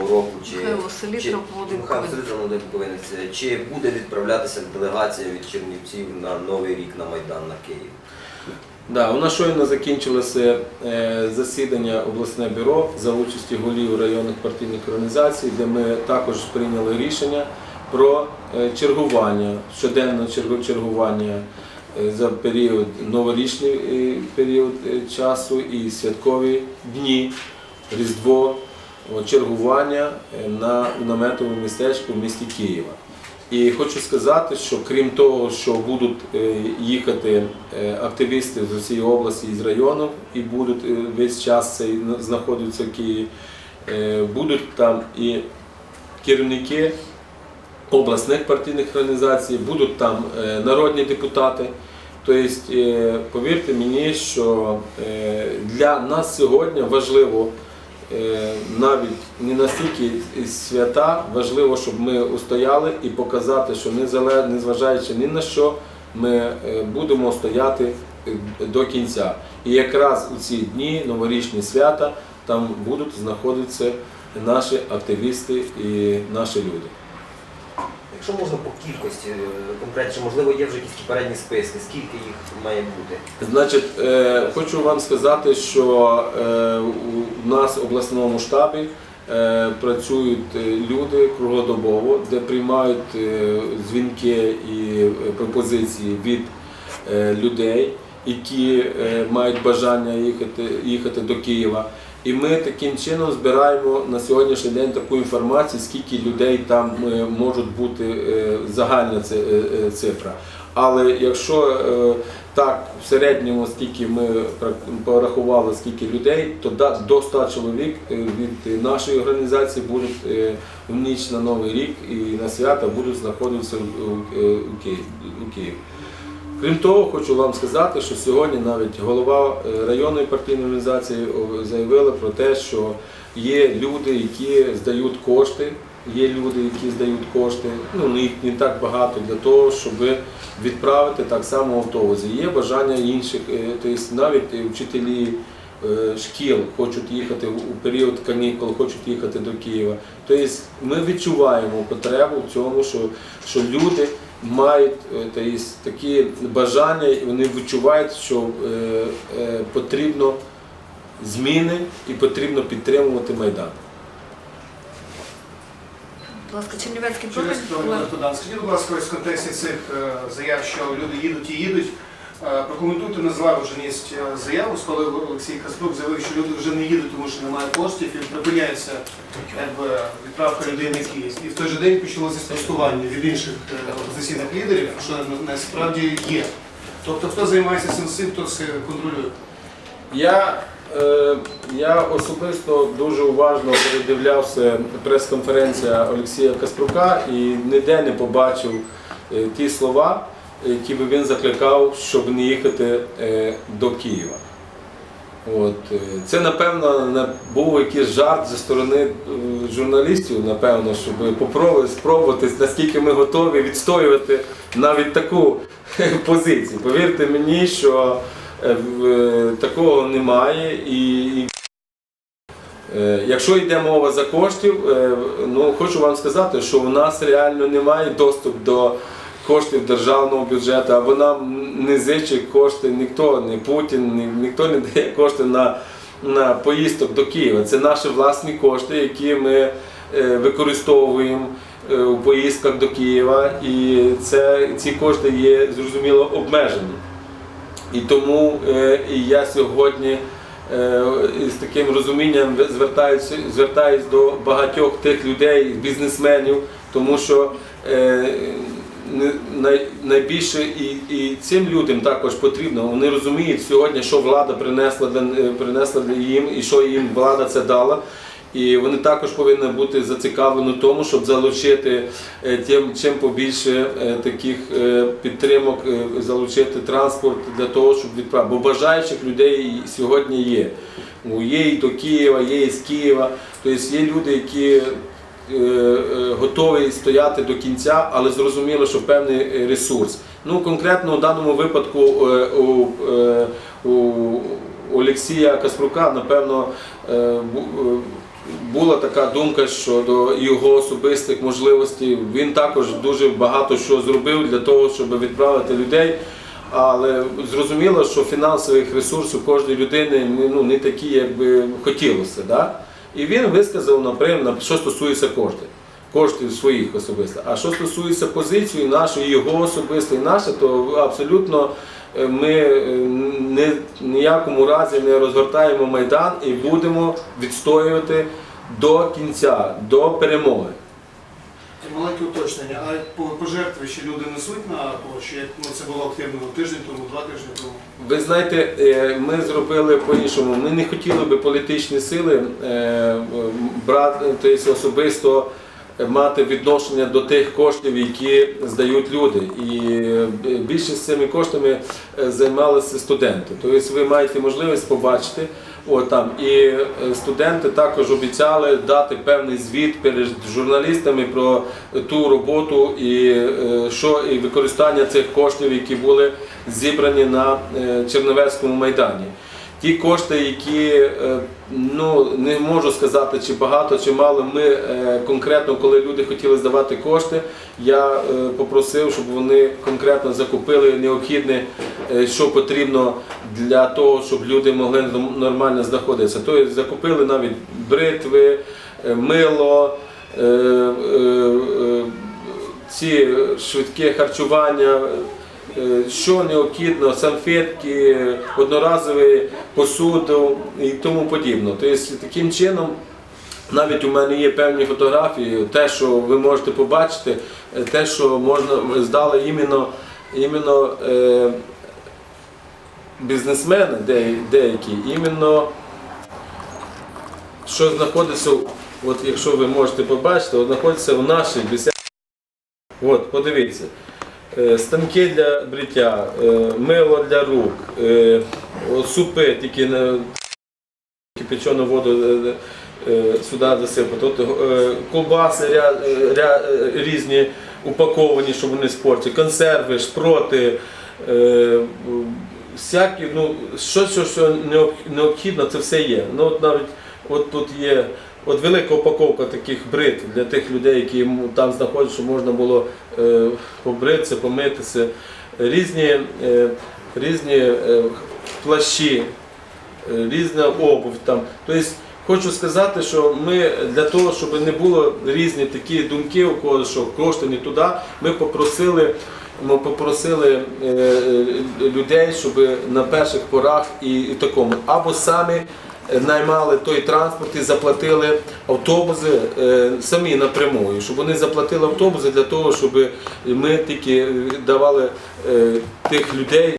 року, чи, Михайло Селітра, чи Володимир чи буде відправлятися делегація від Чернівців на Новий рік на Майдан на Київ? Да, у нас щойно закінчилося е, засідання обласне бюро за участі голів районних партійних організацій, де ми також прийняли рішення про е, чергування, щоденне чергування е, за період новорічний період часу і святкові дні, Різдво, чергування е, на наметовому містечку в місті Києва. І хочу сказати, що крім того, що будуть е, їхати е, активісти з усієї області і з району, і будуть е, весь час цей на- знаходитися в Києві, е, будуть там і керівники обласних партійних організацій, будуть там е, народні депутати. Тобто, е, повірте мені, що е, для нас сьогодні важливо е, навіть не настільки свята, важливо, щоб ми устояли і показати, що незважаючи ні на що, ми е, будемо стояти е, до кінця. І якраз у ці дні, новорічні свята, там будуть знаходитися наші активісти і наші люди. Якщо можна по кількості, е, конкретно, можливо, є вже якісь попередні списки, скільки їх має бути? Значить, е, хочу вам сказати, що е, у нас в обласному штабі е, працюють е, люди круглодобово, де приймають е, дзвінки і е, пропозиції від е, людей, які е, мають бажання їхати, їхати до Києва. І ми таким чином збираємо на сьогоднішній день таку інформацію, скільки людей там е, можуть бути е, загальна е, цифра. Але якщо так, в середньому, скільки ми порахували, скільки людей, то до 100 чоловік від нашої організації будуть в ніч на Новий рік і на свята будуть знаходитися у Києві. Крім того, хочу вам сказати, що сьогодні навіть голова е, районної партійної організації заявила про те, що є люди, які здають кошти, є люди, які здають кошти, ну не, не так багато для того, щоб відправити так само автобуси. Є бажання інших, е, тобто навіть е, вчителі е, шкіл хочуть їхати у період канікул, хочуть їхати до Києва. Тобто ми відчуваємо потребу в цьому, що, що люди мають то є, такі бажання, і вони відчувають, що е, е, потрібно зміни і потрібно підтримувати Майдан. Будь ласка, Чернівецький Через профіль. Скажіть, будь ласка, ось в контексті цих е, заяв, що люди їдуть і їдуть. Е, Прокоментуйте незваженість е, заяву, коли Олексій Каспрук заявив, що люди вже не їдуть, тому що немає коштів і припиняється відправка людей на Київ. І в той же день почалося спростування від інших е, опозиційних лідерів, що насправді є. Тобто, хто займається цим хто це контролює. Я, е, я особисто дуже уважно передивлявся прес-конференція Олексія Каспрука і ніде не побачив е, ті слова, які би він закликав, щоб не їхати е, до Києва. От, е, це, напевно, був якийсь жарт зі сторони е, журналістів, напевно, щоб попробувати спробувати, наскільки ми готові відстоювати навіть таку позицію. Повірте мені, що е, е, такого немає. І, е, якщо йде мова за коштів, е, ну хочу вам сказати, що у нас реально немає доступ до коштів державного бюджету, або нам не зичить кошти ніхто, ні Путін, ні, ніхто не дає кошти на, на поїздок до Києва. Це наші власні кошти, які ми е, використовуємо е, у поїздках до Києва, і це, ці кошти є зрозуміло обмежені. І тому е, і я сьогодні з таким розумінням звертаюся, звертаюсь до багатьох тих людей, бізнесменів, тому що найбільше і, і цим людям також потрібно. Вони розуміють сьогодні, що влада принесла, для- е, принесла для їм і що їм влада це дала. І вони також повинні бути зацікавлені в тому, щоб залучити е, тим чим побільше е, таких підтримок, залучити транспорт для того, щоб відправити. Бо бажаючих людей сьогодні є. Є і до Києва, є і з Києва. Тобто є люди, які е, е, стояти до кінця, але зрозуміло, що певний ресурс. Ну конкретно у даному випадку е, у, у Олексія Каспрука, напевно, бу- була така думка щодо його особистих можливостей. Він також дуже багато що зробив для того, щоб відправити людей. Але зрозуміло, що фінансових ресурсів кожної людини ну, не такі, як би хотілося. Да? І він висказав, наприклад, що стосується коштів. Коштів своїх особисто. А що стосується позиції нашої, його особистої, наше, то абсолютно е, ми е, не, ніякому разі не розгортаємо Майдан і будемо відстоювати до кінця, до перемоги. Маленьке уточнення, а по- пожертви ще люди несуть на площі, як ну, це було активно тиждень тому, два тижні тому. Ви знаєте, е, ми зробили по-іншому. Ми не хотіли би політичні сили е, брати, тобто особисто мати відношення до тих коштів, які здають люди. І е, більшість цими коштами е, займалися студенти. Тобто ви маєте можливість побачити. От і е, студенти також обіцяли дати певний звіт перед журналістами про ту роботу і що і використання цих коштів, які були зібрані на Черновецькому майдані. Ті кошти, які е, ну не можу сказати, чи багато, чи мало. Ми е, конкретно, коли люди хотіли здавати кошти, я е, попросив, щоб вони конкретно закупили необхідне, що потрібно для того, щоб люди могли нормально знаходитися. Тобто закупили навіть бритви, мило. Ці швидке харчування, що необхідно, салфетки, одноразові посуду і тому подібне. Тобто таким чином. Навіть у мене є певні фотографії, те, що ви можете побачити, те, що можна здали іменно, іменно е, бізнесмени, де, деякі, іменно що знаходиться, от якщо ви можете побачити, знаходиться в нашій бесіді. От, подивіться. Е, Станки для бриття, е, мило для рук, е, супи тільки на кипячену воду сюди засипати. От, е, різні упаковані, щоб вони спорті, консерви, шпроти, всякі, ну, що, що, що необхідно, це все є. Ну, от навіть от тут є от велика упаковка таких брит для тих людей, які там знаходяться, щоб можна було е, побритися, помитися. Різні, е, різні е, плащі, різна обувь там. Тобто, хочу сказати, що ми для того, щоб не було різні такі думки у когось, що кошти не туди, ми попросили. Ми попросили людей, щоб на перших порах і, і такому або самі наймали той транспорт і заплатили автобуси е, самі напряму, щоб вони заплатили автобуси для того, щоб ми тільки е, давали е, тих людей.